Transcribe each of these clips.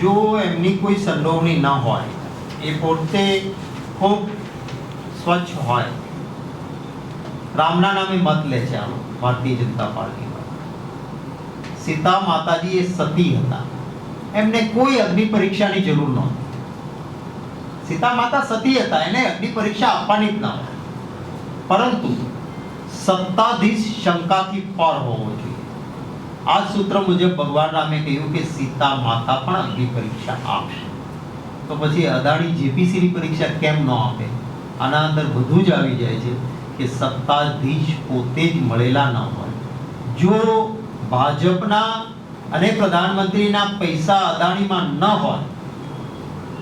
જો એમની કોઈ સંડોવણી ન હોય, એ પોતે ખૂબ સ્વચ્છ હોય. રામના નામે મત લે છે આમ, ભારતીય જનતા પાર્ટીમાં. સીતા માતાજી એ સતી હતા. એમને કોઈ અગ્નિ પરીક્ષાની જરૂર નહોતી. સીતા માતા સતી હતા, એને અગ્નિ પરીક્ષા આપવાની જ ના પરંતુ સત્તાધીશ શંકાથી પર હોવો જોઈએ. આ સૂત્ર મુજબ ભગવાન રામે કહ્યું કે સીતા માતા પણ અગ્નિ પરીક્ષા આપશે. તો પછી અદાણી જેપીસીની પરીક્ષા કેમ ન આપે? આના અંદર બધું જ આવી જાય છે કે સત્તાધીશ પોતે જ મળેલા ન હોય. જો ભાજપના અને પ્રધાનમંત્રીના પૈસા અદાણીમાં ન હોય,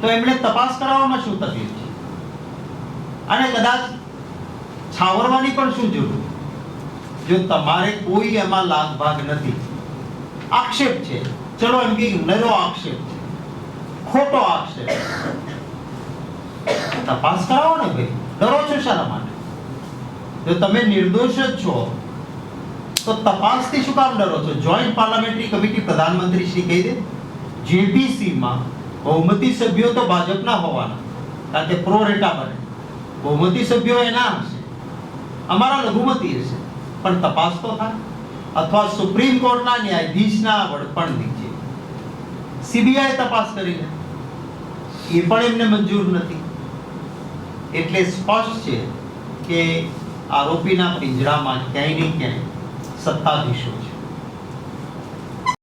તો એમણે તપાસ કરાવવામાં શું તકલીફ છે? અને કદાચ છાવરવાની પણ શું જરૂર? જો તમારે કોઈ એમાં લાગ ભાગ નથી, આક્ષેપ છે. ચલો એમ કે નરો આક્ષેપ છે. ખોટો આક્ષેપ તપાસ કરાવો ને ભાઈ. ડરો છો શાના માટે? જો તમે નિર્દોષ જ છો, તો તપાસથી શું કામ ડરો છો? જોઈન્ટ પાર્લામેન્ટરી કમિટી પ્રધાનમંત્રી શ્રી કહી દે JPC માં બહુમતી સભ્યો તો ભાજપના હોવાના, કારણ કે પ્રો રેટા બને. બહુમતી સભ્યો એના અમારા લઘુમતી હશે. પણ તપાસ તો થાય. અથવા સુપ્રીમ કોર્ટના ન્યાયાધીશના વડપણ નીચે. સીબીઆઈ તપાસ કરી લે એ પણ એમને મંજૂર નથી. એટલે સ્પષ્ટ છે કે આરોપીના પિંજરામાં ક્યાંય ને ક્યાંય સત્તાધીશો છે.